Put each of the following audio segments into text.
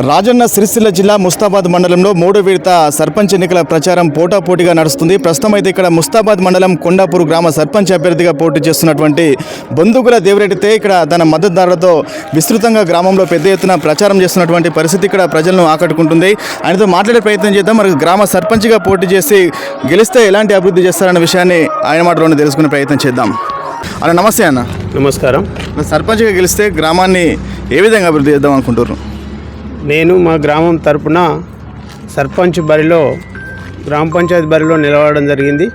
రాజన్న సిరిసిల్ల జిల్లా ముస్తాబాద్ మండలంలో మూడో విడత సర్పంచ్ ఎన్నికల ప్రచారం పోటాపోటీగా నడుస్తుంది. ప్రస్తుతం అయితే ఇక్కడ ముస్తాబాద్ మండలం కొండాపూర్ గ్రామ సర్పంచ్ అభ్యర్థిగా పోటీ చేస్తున్నటువంటి బొందుగుల దేవరెడ్డితే ఇక్కడ తన మద్దతుదారులతో విస్తృతంగా గ్రామంలో పెద్ద ఎత్తున ప్రచారం చేస్తున్నటువంటి పరిస్థితి ఇక్కడ ప్రజలను ఆకట్టుకుంటుంది. ఆయనతో మాట్లాడే ప్రయత్నం చేద్దాం. మరి గ్రామ సర్పంచ్గా పోటీ చేసి గెలిస్తే ఎలాంటి అభివృద్ధి చేస్తారన్న విషయాన్ని ఆయన మాటలోనే తెలుసుకునే ప్రయత్నం చేద్దాం. అన్న నమస్తే అన్న. నమస్కారం. సర్పంచ్గా గెలిస్తే గ్రామాన్ని ఏ విధంగా అభివృద్ధి చేద్దాం అనుకుంటున్నారు? నేను మా గ్రామం తరపున సర్పంచ్ బరిలో గ్రామ పంచాయతీ బరిలో నిలవడం జరిగింది.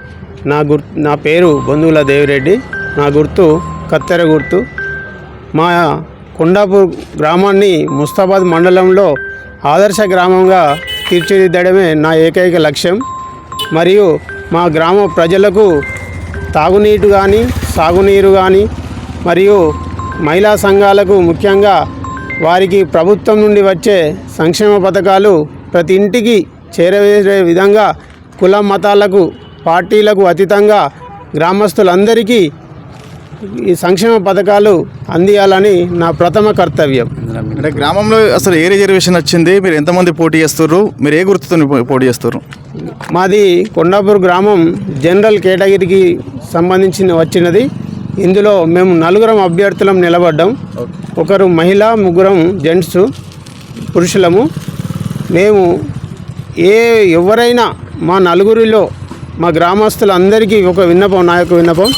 నా గుర్ నా పేరు బొందువుల దేవిరెడ్డి. నా గుర్తు కత్తెర గుర్తు. మా కొండాపూర్ గ్రామాన్ని ముస్తాబాద్ మండలంలో ఆదర్శ గ్రామంగా తీర్చిదిద్దడమే నా ఏకైక లక్ష్యం. మరియు మా గ్రామ ప్రజలకు తాగునీరు కానీ సాగునీరు కానీ మరియు మహిళా సంఘాలకు ముఖ్యంగా వారికి ప్రభుత్వం నుండి వచ్చే సంక్షేమ పథకాలు ప్రతి ఇంటికి చేరవేసే విధంగా కుల మతాలకు పార్టీలకు అతీతంగా గ్రామస్తులందరికీ ఈ సంక్షేమ పథకాలు అందియాలని నా ప్రథమ కర్తవ్యం. అంటే గ్రామంలో అసలు ఏ రిజర్వేషన్ వచ్చింది మీరు ఎంతమంది పోటీ చేస్తున్నారు మీరు ఏ గుర్తుతో పోటీ చేస్తారు మాది కొండాపూర్ గ్రామం జనరల్ కేటగిరీకి సంబంధించిన వచ్చినది. ఇందులో మేము నలుగురం అభ్యర్థులం నిలబడ్డాం. ఒకరు మహిళ ముగ్గురం జెంట్స్ పురుషులము. మేము ఏ ఎవరైనా మా నలుగురిలో మా గ్రామస్తులందరికీ ఒక విన్నపం నా యొక్క విన్నపం.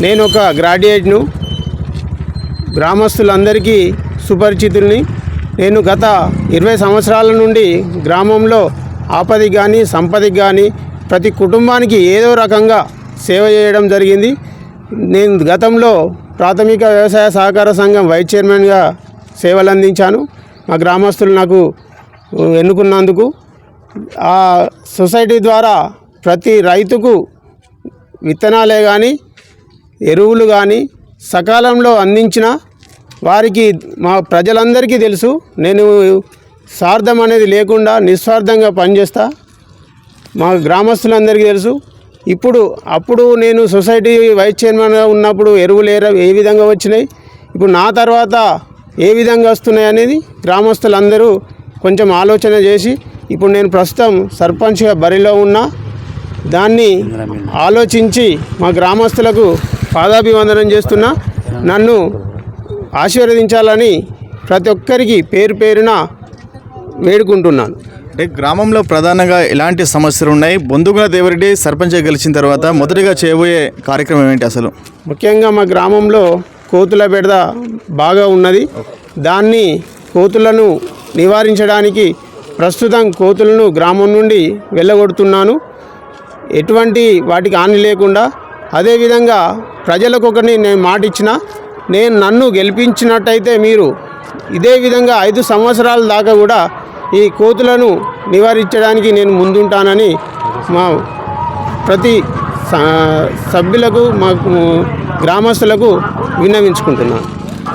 నేను ఒక గ్రాడ్యుయేట్ను. గ్రామస్తులందరికీ సుపరిచితుల్ని. నేను గత ఇరవై సంవత్సరాల నుండి గ్రామంలో ఆపదికి కానీ సంపదకి కానీ ప్రతి కుటుంబానికి ఏదో రకంగా సేవ చేయడం జరిగింది. నేను గతంలో ప్రాథమిక వ్యవసాయ సహకార సంఘం వైస్ చైర్మన్గా సేవలు అందించాను మా గ్రామస్తులు నాకు ఎన్నుకున్నందుకు. ఆ సొసైటీ ద్వారా ప్రతి రైతుకు విత్తనాలే కానీ ఎరువులు కానీ సకాలంలో అందించిన వారికి మా ప్రజలందరికీ తెలుసు. నేను స్వార్థం అనేది లేకుండా నిస్వార్థంగా పనిచేస్తా. మా గ్రామస్తులందరికీ తెలుసు. ఇప్పుడు అప్పుడు నేను సొసైటీ వైస్ చైర్మన్గా ఉన్నప్పుడు ఎరువులు ఏ ఏ విధంగా వచ్చినాయి? ఇప్పుడు నా తర్వాత ఏ విధంగా వస్తున్నాయి అనేది గ్రామస్తులందరూ కొంచెం ఆలోచన చేసి ఇప్పుడు నేను ప్రస్తుతం సర్పంచ్గా బరిలో ఉన్నా దాన్ని ఆలోచించి మా గ్రామస్తులకు పాదాభివందనం చేస్తున్నా నన్ను ఆశీర్వదించాలని ప్రతి ఒక్కరికి పేరు పేరున వేడుకుంటున్నాను. అంటే గ్రామంలో ప్రధానంగా ఎలాంటి సమస్యలు ఉన్నాయి. బొందుగుల దేవరెడ్డి సర్పంచ్ గెలిచిన తర్వాత మొదటిగా చేయబోయే కార్యక్రమం ఏంటి అసలు? ముఖ్యంగా మా గ్రామంలో కోతుల బెడద బాగా ఉన్నది. దాన్ని కోతులను నివారించడానికి ప్రస్తుతం కోతులను గ్రామం నుండి వెళ్ళగొడుతున్నాను. ఎటువంటి వాటికి హాని లేకుండా అదేవిధంగా ప్రజలకు ఒకటి నేను మాట ఇచ్చిన నేను నన్ను గెలిపించినట్టయితే మీరు ఇదే విధంగా ఐదు సంవత్సరాల దాకా కూడా ఈ కోతులను నివారించడానికి నేను ముందుంటానని మా ప్రతి సభ్యులకు మా గ్రామస్తులకు విన్నవించుకుంటున్నాను.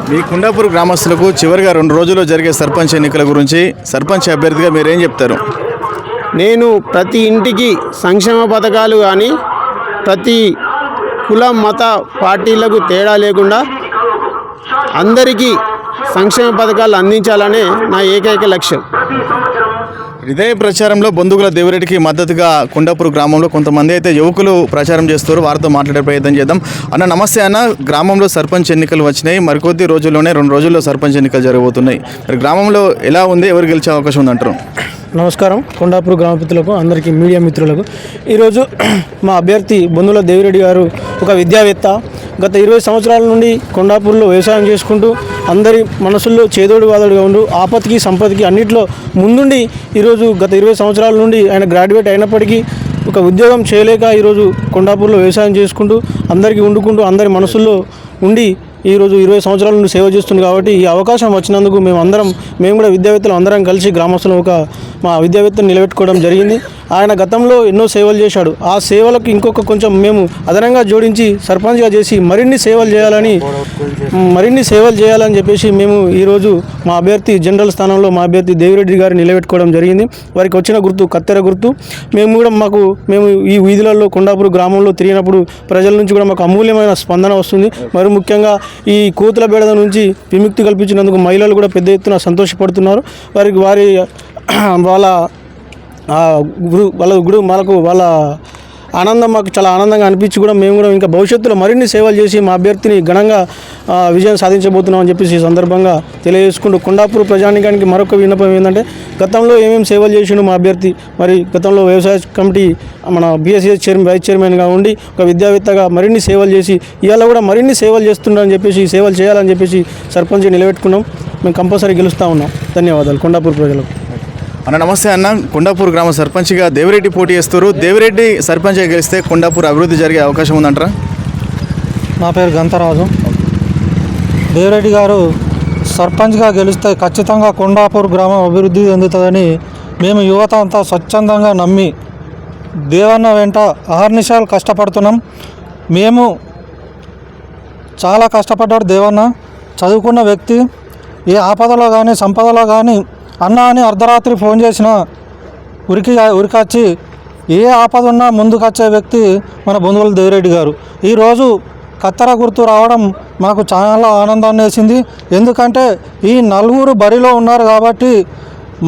మీ కుండాపూర్ గ్రామస్తులకు చివరిగా రెండు రోజుల్లో జరిగే సర్పంచ్ ఎన్నికల గురించి సర్పంచ్ అభ్యర్థిగా మీరేం చెప్తారు? నేను ప్రతి ఇంటికి సంక్షేమ పథకాలు కానీ ప్రతి కుల మత పార్టీలకు తేడా లేకుండా అందరికీ సంక్షేమ పథకాలు అందించాలనే నా ఏకైక లక్ష్యం. ఇదే ప్రచారంలో బొందుగుల దేవరెడ్డికి మద్దతుగా కొండాపూర్ గ్రామంలో కొంతమంది అయితే యువకులు ప్రచారం చేస్తారు వారితో మాట్లాడే ప్రయత్నం చేద్దాం. అన్న నమస్తే అన్న. గ్రామంలో సర్పంచ్ ఎన్నికలు వచ్చినాయి. మరికొద్ది రోజుల్లోనే రెండు రోజుల్లో సర్పంచ్ ఎన్నికలు జరగబోతున్నాయి. మరి గ్రామంలో ఎలా ఉంది? ఎవరు గెలిచే అవకాశం ఉందంటారు? నమస్కారం. కొండాపూర్ గ్రామ మిత్రులకు అందరికీ మీడియా మిత్రులకు. ఈరోజు మా అభ్యర్థి బొందుల దేవిరెడ్డి గారు ఒక విద్యావేత్త. గత ఇరవై సంవత్సరాల నుండి కొండాపూర్లో వ్యవసాయం చేసుకుంటూ అందరి మనసుల్లో చేదోడు వాదోడుగా ఉండు. ఆపత్తికి సంపదకి అన్నింటిలో ముందుండి ఈరోజు గత ఇరవై సంవత్సరాల నుండి ఆయన గ్రాడ్యుయేట్ అయినప్పటికీ ఒక ఉద్యోగం చేయలేక ఈరోజు కొండాపూర్లో వ్యవసాయం చేసుకుంటూ అందరికీ వండుకుంటూ అందరి మనసుల్లో ఉండి ఈరోజు ఇరవై సంవత్సరాల నుండి సేవ చేస్తుంది కాబట్టి ఈ అవకాశం వచ్చినందుకు మేము అందరం మేము కూడా విద్యావేత్తలు అందరం కలిసి గ్రామస్తులు ఒక మా విద్యావేత్తను నిలబెట్టుకోవడం జరిగింది. ఆయన గతంలో ఎన్నో సేవలు చేశాడు. ఆ సేవలకు ఇంకొక కొంచెం మేము అదనంగా జోడించి సర్పంచ్గా చేసి మరిన్ని సేవలు చేయాలని మరిన్ని సేవలు చేయాలని చెప్పేసి మేము ఈరోజు మా అభ్యర్థి జనరల్ స్థానంలో మా అభ్యర్థి దేవిరెడ్డి గారిని నిలబెట్టుకోవడం జరిగింది. వారికి వచ్చిన గుర్తు కత్తెర గుర్తు. మేము కూడా మాకు మేము ఈ వీధులలో కొండాపూర్ గ్రామంలో తిరిగినప్పుడు ప్రజల నుంచి కూడా మాకు అమూల్యమైన స్పందన వస్తుంది. మరి ముఖ్యంగా ఈ కోతుల బేడద నుంచి విముక్తి కల్పించినందుకు మహిళలు కూడా పెద్ద ఎత్తున సంతోషపడుతున్నారు. వారికి వారి వాళ్ళ గురు వాళ్ళ గుడు వాళ్ళకు వాళ్ళ ఆనందం మాకు చాలా ఆనందంగా అనిపించి కూడా మేము కూడా ఇంకా భవిష్యత్తులో మరిన్ని సేవలు చేసి మా అభ్యర్థిని ఘనంగా విజయం సాధించబోతున్నాం అని చెప్పేసి ఈ సందర్భంగా తెలియజేసుకుంటూ కొండాపూర్ ప్రజానికానికి మరొక విన్నపం ఏంటంటే గతంలో ఏమేమి సేవలు చేసిండు మా అభ్యర్థి? మరి గతంలో వ్యవసాయ కమిటీ మన బీఎస్ఎస్ చైర్మన్ వైస్ చైర్మన్గా ఉండి ఒక విద్యావేత్తగా మరిన్ని సేవలు చేసి ఇవాళ కూడా మరిన్ని సేవలు చేస్తున్నారని చెప్పేసి సేవలు చేయాలని చెప్పేసి సర్పంచ్ నిలబెట్టుకున్నాం. మేము కంపల్సరీ గెలుస్తూ ఉన్నాం. ధన్యవాదాలు. కొండాపూర్ ప్రజలకు. అన్న నమస్తే అన్న. కొండాపూర్ గ్రామ సర్పంచ్గా దేవిరెడ్డి పోటీ చేస్తారు దేవిరెడ్డి సర్పంచ్గా గెలిస్తే కొండాపూర్ అభివృద్ధి జరిగే అవకాశం ఉందంటారా? నా పేరు గంతరాజు. దేవిరెడ్డి గారు సర్పంచ్గా గెలిస్తే ఖచ్చితంగా కొండాపూర్ గ్రామం అభివృద్ధి చెందుతుందని మేము యువత అంతా స్వచ్ఛందంగా నమ్మి దేవన్న వెంట అహర్నిశాలు కష్టపడుతున్నాం. మేము చాలా కష్టపడ్డాడు దేవన్న. చదువుకున్న వ్యక్తి ఏ ఆపదలో కానీ సంపదలో కానీ అన్న అని అర్ధరాత్రి ఫోన్ చేసినా ఉరికి ఉరికొచ్చి ఏ ఆపద ఉన్నా ముందుకొచ్చే వ్యక్తి మన బొందువుల దేవిరెడ్డి గారు. ఈరోజు కత్తెర గుర్తు రావడం మాకు చాలా ఆనందాన్ని వేసింది. ఎందుకంటే ఈ నలుగురు బరిలో ఉన్నారు కాబట్టి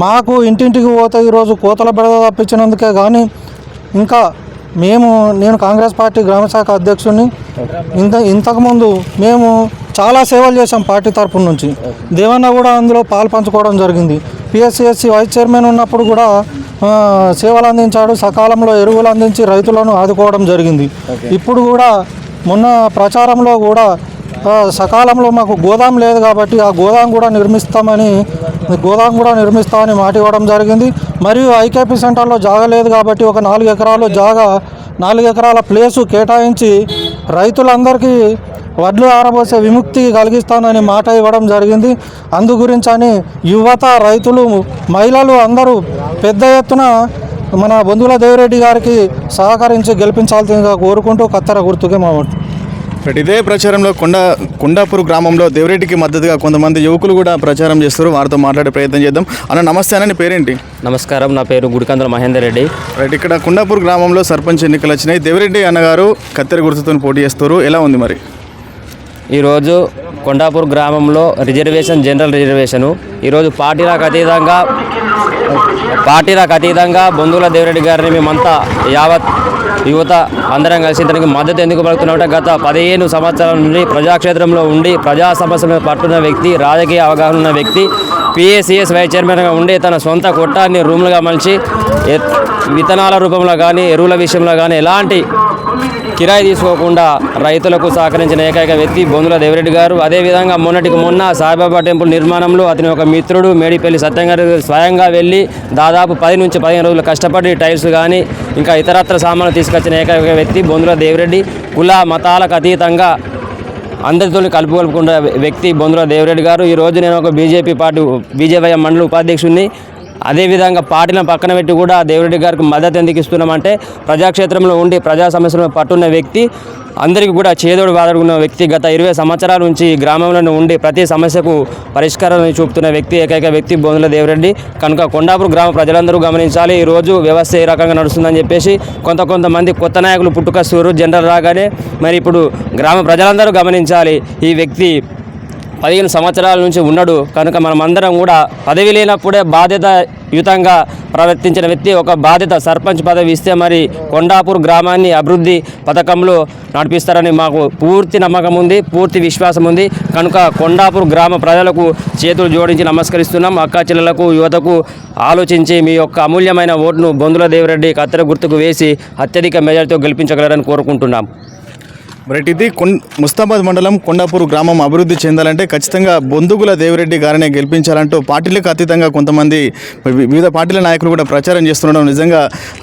మాకు ఇంటింటికి పోతే ఈరోజు కోతల బెడద తప్పించినందుకే కానీ ఇంకా మేము నేను కాంగ్రెస్ పార్టీ గ్రామ శాఖ అధ్యక్షుడిని ఇంత ఇంతకుముందు మేము చాలా సేవలు చేశాం పార్టీ తరపున నుంచి. దేవన్న కూడా అందులో పాలు పంచుకోవడం జరిగింది. పిఎస్సిఎస్సి వైస్ చైర్మన్ ఉన్నప్పుడు కూడా సేవలు అందించాడు. సకాలంలో ఎరువులు అందించి రైతులను ఆదుకోవడం జరిగింది. ఇప్పుడు కూడా మొన్న ప్రచారంలో కూడా సకాలంలో మాకు గోదాం లేదు కాబట్టి ఆ గోదాం కూడా నిర్మిస్తామని గోదాం కూడా నిర్మిస్తామని మాట ఇవ్వడం జరిగింది. మరియు ఐకేపీ సెంటర్లో జాగా లేదు కాబట్టి ఒక నాలుగు ఎకరాలు జాగా నాలుగు ఎకరాల ప్లేసు కేటాయించి రైతులందరికీ వడ్లు ఆరబోసే విముక్తి కలిగిస్తానని మాట ఇవ్వడం జరిగింది. అందు గురించి అని యువత రైతులు మహిళలు అందరూ పెద్ద ఎత్తున మన బొందుల దేవిరెడ్డి గారికి సహకరించి గెలిపించాల్సిందిగా కోరుకుంటూ కత్తెర గుర్తుకే మా ఇదే ప్రచారంలో కొండ కొండాపూర్ గ్రామంలో దేవిరెడ్డికి మద్దతుగా కొంతమంది యువకులు కూడా ప్రచారం చేస్తారు వారితో మాట్లాడే ప్రయత్నం చేద్దాం. అన్న నమస్తే అన్న నీ పేరేంటి? నమస్కారం నా పేరు గుడికందుల మహేందర్ రెడ్డి. రైట్ ఇక్కడ కొండాపూర్ గ్రామంలో సర్పంచ్ ఎన్నికలు వచ్చినాయి. దేవిరెడ్డి అన్నగారు కత్తెర గుర్తుతో పోటీ చేస్తారు ఎలా ఉంది మరి? ఈరోజు కొండాపూర్ గ్రామంలో రిజర్వేషన్ జనరల్ రిజర్వేషను. ఈరోజు పార్టీలకు అతీతంగా పార్టీలకు అతీతంగా బొందుల దేవరెడ్డి గారిని మేమంతా యావత్ యువత అందరం కలిసి ఇతనికి మద్దతు ఎందుకు పలుకుతున్నామంటే గత పదిహేను సంవత్సరాల నుండి ప్రజాక్షేత్రంలో ఉండి ప్రజా సమస్యల మీద పట్టున్న వ్యక్తి రాజకీయ అవగాహన ఉన్న వ్యక్తి పిఏసిఎస్ వైస్ చైర్మన్గా ఉండి తన సొంత కొట్టాన్ని రూమ్లుగా మలిచి విత్తనాల రూపంలో కానీ ఎరువుల విషయంలో కానీ ఎలాంటి కిరాయి తీసుకోకుండా రైతులకు సహకరించిన ఏకైక వ్యక్తి బొందుల దేవిరెడ్డి గారు. అదేవిధంగా మొన్నటికి మొన్న సాయిబాబా టెంపుల్ నిర్మాణంలో అతని ఒక మిత్రుడు మేడిపల్లి సత్యంగారు స్వయంగా వెళ్ళి దాదాపు పది నుంచి పదిహేను రోజులు కష్టపడి టైల్స్ కానీ ఇంకా ఇతరత్ర సామాన్లు తీసుకొచ్చిన ఏకైక వ్యక్తి బొందుల దేవిరెడ్డి. కుల మతాలకు అతీతంగా అందరితో కలుపుకొలుపుకున్న వ్యక్తి బొందుల దేవిరెడ్డి గారు. ఈ రోజు నేను ఒక బీజేపీ పార్టీ బీజేపీ మండల ఉపాధ్యక్షుడిని అదేవిధంగా పార్టీలను పక్కన పెట్టి కూడా దేవిరెడ్డి గారికి మద్దతు ఎందుకు ఇస్తున్నామంటే ప్రజాక్షేత్రంలో ఉండి ప్రజా సమస్యలను పట్టున్న వ్యక్తి అందరికీ కూడా చేదోడు వాదడుకున్న వ్యక్తి గత ఇరవై సంవత్సరాల నుంచి గ్రామంలో ఉండి ప్రతి సమస్యకు పరిష్కారాన్ని చూపుతున్న వ్యక్తి ఏకైక వ్యక్తి బోనుల దేవరెడ్డి. కనుక కొండాపూర్ గ్రామ ప్రజలందరూ గమనించాలి ఈరోజు వ్యవస్థ ఏ రకంగా నడుస్తుందని చెప్పేసి కొంత కొంతమంది కొత్త నాయకులు పుట్టుకొస్తారు జనరల్ రాగానే మరి ఇప్పుడు గ్రామ ప్రజలందరూ గమనించాలి ఈ వ్యక్తి పదిహేను సంవత్సరాల నుంచి ఉన్నాడు. కనుక మనమందరం కూడా పదవి లేనప్పుడే బాధ్యతయుతంగా ప్రవర్తించిన వ్యక్తి ఒక బాధ్యత సర్పంచ్ పదవి ఇస్తే మరి కొండాపూర్ గ్రామాన్ని అభివృద్ధి పథకంలో నడిపిస్తారని మాకు పూర్తి నమ్మకం ఉంది పూర్తి విశ్వాసం ఉంది. కనుక కొండాపూర్ గ్రామ ప్రజలకు చేతులు జోడించి నమస్కరిస్తున్నాం. అక్కా చెల్లెలకు యువతకు ఆలోచించి మీ యొక్క అమూల్యమైన ఓటును బొందుల దేవిరెడ్డి కత్తెర గుర్తుకు వేసి అత్యధిక మెజార్టీతో గెలిపించగలరని కోరుకుంటున్నాం. రైట్ ఇది కొన్ ముస్తాబాద్ మండలం కొండాపూర్ గ్రామం అభివృద్ధి చెందాలంటే ఖచ్చితంగా బొందుగుల దేవిరెడ్డి గారినే గెలిపించాలంటూ పార్టీలకు అతీతంగా కొంతమంది వివిధ పార్టీల నాయకులు కూడా ప్రచారం చేస్తుండడం నిజంగా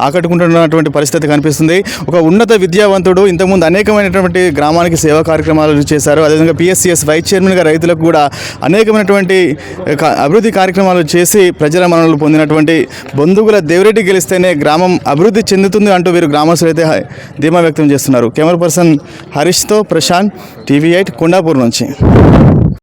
ఆకట్టుకుంటున్నటువంటి పరిస్థితి కనిపిస్తుంది. ఒక ఉన్నత విద్యావంతుడు ఇంతకుముందు అనేకమైనటువంటి గ్రామానికి సేవా కార్యక్రమాలు చేశారు. అదేవిధంగా పిఎస్సిఎస్ వైస్ చైర్మన్గా రైతులకు కూడా అనేకమైనటువంటి అభివృద్ధి కార్యక్రమాలు చేసి ప్రజల మనలు పొందినటువంటి బొందుగుల దేవిరెడ్డి గెలిస్తేనే గ్రామం అభివృద్ధి చెందుతుంది అంటూ వీరు గ్రామస్తులు అయితే ధీమా వ్యక్తం చేస్తున్నారు. కెమెరా పర్సన్ హరీష్తో ప్రశాంత్ టీవీ ఎయిట్ కొండాపూర్ నుంచి.